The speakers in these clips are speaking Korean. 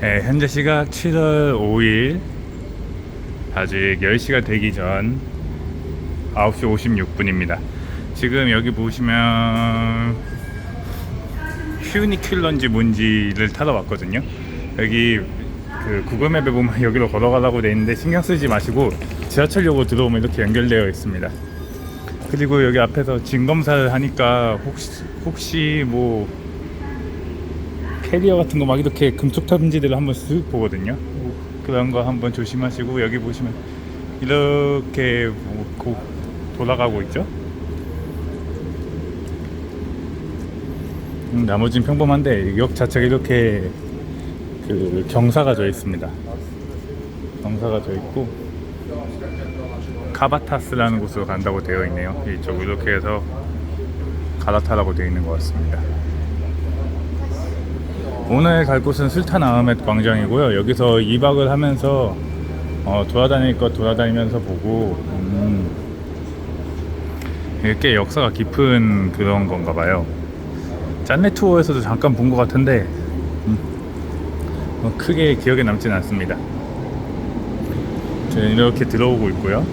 네, 현재 시각 7월 5일 아직 10시가 되기 전 9시 56분입니다. 지금 여기 보시면 퓨니큘런지 뭔지를 타러 왔거든요. 여기 그 구글 맵에 보면 여기로 걸어가라고 돼 있는데 신경 쓰지 마시고 지하철역으로 들어오면 이렇게 연결되어 있습니다. 그리고 여기 앞에서 진 검사를 하니까 혹시 혹시 뭐 캐리어 같은 거 막 이렇게 금속 탐지대를 한번 쓱 보거든요. 그런 거 한번 조심하시고 여기 보시면 이렇게 뭐 고- 돌아가고 있죠. 음, 나머지는 평범한데 역 자체가 이렇게 그 경사가 져 있습니다. 경사가 져 있고 카바타스라는 곳으로 간다고 되어 있네요. 이쪽 이렇게 해서 가라타라고 되어 있는 것 같습니다. 오늘 갈 곳은 술탄 아흐멧 광장이고요. 여기서 2박을 하면서 어, 돌아다닐 것 돌아다니면서 보고 음, 꽤 역사가 깊은 그런 건가 봐요. 짠내 투어에서도 잠깐 본 것 같은데 음, 어, 크게 기억에 남지는 않습니다. 저는 이렇게 들어오고 있고요.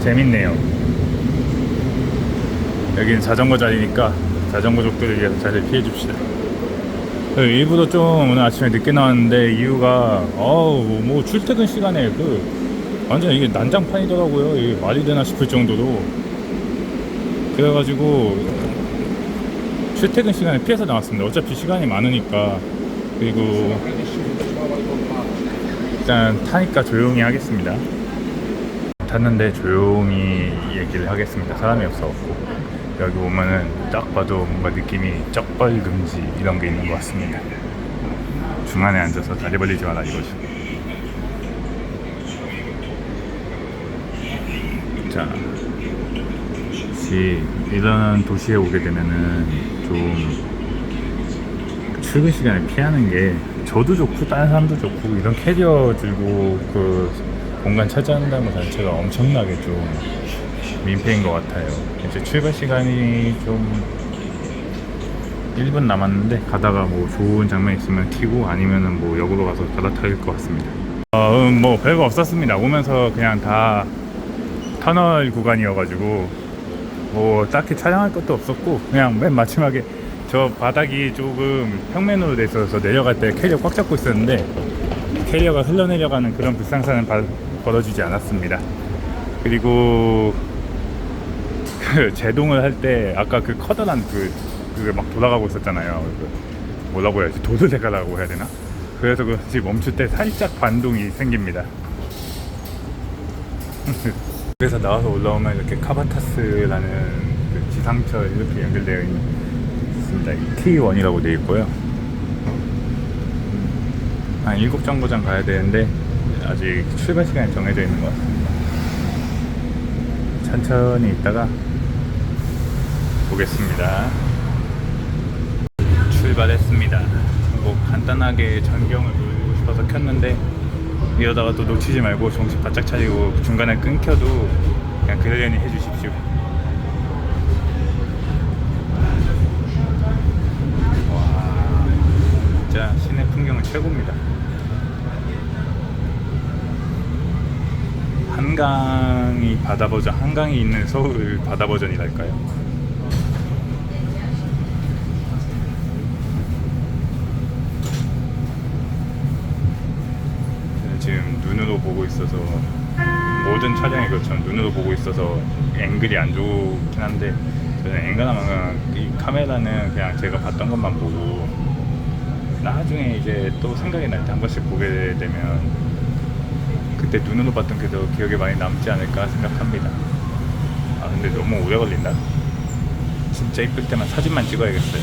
재밌네요. 여기는 자전거 자리니까 자전거족들을 위해서 자리를 피해 줍시다. 네, 일부러 좀 오늘 아침에 늦게 나왔는데 이유가 어우 뭐 출퇴근 시간에 그 완전 이게 난장판이더라고요. 이게 말이 되나 싶을 정도로 그래가지고 출퇴근 시간에 피해서 나왔습니다. 어차피 시간이 많으니까 그리고 일단 타니까 조용히 하겠습니다. 탔는데 조용히 얘기를 하겠습니다. 사람이 없어갖고 여기 보면은 딱 봐도 뭔가 느낌이 쩍벌 금지 이런 게 있는 것 같습니다. 중간에 앉아서 다리 벌리지 마라 이거죠. 자, 혹시 이런 도시에 오게 되면은 좀 출근 시간을 피하는 게 저도 좋고 다른 사람도 좋고 이런 캐리어 들고 그 공간 차지한다는 것 자체가 엄청나게 좀 민폐인 것 같아요. 이제 출발 시간이 좀 1분 남았는데 가다가 뭐 좋은 장면 있으면 튀고 아니면은 뭐 역으로 가서 갈아타일 것 같습니다. 어, 음, 뭐 별거 없었습니다. 오면서 그냥 다 터널 구간이어가지고 뭐 딱히 촬영할 것도 없었고 그냥 맨 마지막에 저 바닥이 조금 평면으로 돼 있어서 내려갈 때 캐리어 꽉 잡고 있었는데 캐리어가 흘러내려가는 그런 불상사는 바- 벌어지지 않았습니다. 그리고 그 제동을 할 때 아까 그 커다란 그 그게 막 돌아가고 있었잖아요. 그 뭐라고 해야지 도드레가라고 해야 되나? 그래서 그런지 멈출 때 살짝 반동이 생깁니다. 그래서 나와서 올라오면 이렇게 카바타스라는 그 지상철 이렇게 연결되어 있습니다. T1이라고 되어 있고요. 한 일곱 정거장 가야 되는데 아직 출발 시간이 정해져 있는 것 같습니다. 천천히 있다가 보겠습니다. 출발했습니다. 뭐 간단하게 전경을 보고 싶어서 켰는데 이러다가 또 놓치지 말고 정신 바짝 차리고 중간에 끊겨도 그냥 그러려니 해주십시오. 와, 진짜 시내 풍경은 최고입니다. 한강이 바다 버전, 한강이 있는 서울 바다 버전이랄까요? 지금 눈으로 보고 있어서 모든 촬영이 그렇지만 눈으로 보고 있어서 앵글이 안 좋긴 한데 저는 앵글하면 이 카메라는 그냥 제가 봤던 것만 보고 나중에 이제 또 생각이 날 때 한 번씩 보게 되면 그때 눈으로 봤던 게 더 기억에 많이 남지 않을까 생각합니다. 아 근데 너무 오래 걸린다. 진짜 이쁠 때만 사진만 찍어야겠어요.